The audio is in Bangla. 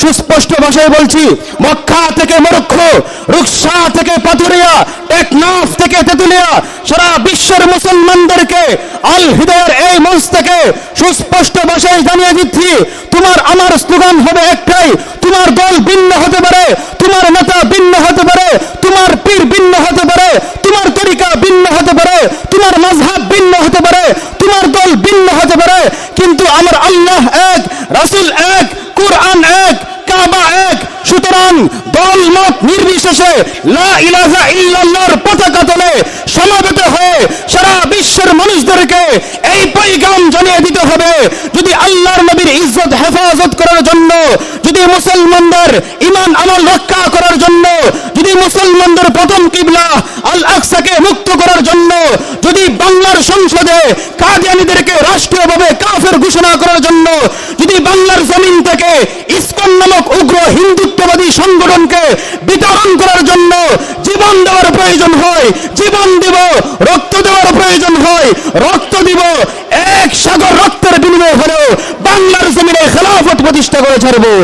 সুস্পষ্ট ভাষায় বলছি, মক্কা থেকে মরক্কো, রুকসা থেকে পাথুরিয়া, টেকনাফ থেকে তেতুলিয়া, সারা বিশ্বের মুসলমানদেরকে আল হৃদয়ের এই মঞ্চ থেকে সুস্পষ্ট ভাষায় জানিয়ে দিচ্ছি, তোমার, আমার স্লোগান হবে একটাই, তোমার দল ভিন্ন হতে পারে, তোমার নেতা ভিন্ন হতে পারে, তোমার পীর ভিন্ন হতে পারে, তোমার তরিকা ভিন্ন হতে পারে, তোমার মাঝহাব ভিন্ন হতে পারে, তোমার দল ভিন্ন হতে পারে, কিন্তু আমার আল্লাহ এক, রাসূল এক কোরআন এক, কাবা এক। সুতরাং দল, মত নির্বিশেষে লা ইল্লাল্লাহর পতাকা তলে সমাবেত হয়ে সারা বিশ্বের মানুষদেরকে এই পৈগাম জানিয়ে দিতে হবে, যদি আল্লাহর নবীর ইজ্জত হেফাজত করার জন্য, যদি মুসলমানদের ইমান আমল রক্ষা করার জন্য, যদি মুসলমানদের প্রথম কিবলা আল আকসাকে মুক্ত করার জন্য, যদি বাংলার সংসদে কাদিয়ানীদেরকে রাষ্ট্রীয়ভাবে কাফের ঘোষণা করার জন্য যদি বাংলার জমিন থেকে ইসকন নামক উগ্র হিন্দুত্ববাদী সংগঠনকে বিতরণ করার জন্য জীবন দেওয়ার প্রয়োজন হয়, জীবন দিব, রক্ত দেওয়ার প্রয়োজন হয়, রক্ত দিব, এক সাগর রক্তের বিনিময় হলেও বাংলার জমিনে খেলাফত প্রতিষ্ঠা করে ছাড়বো।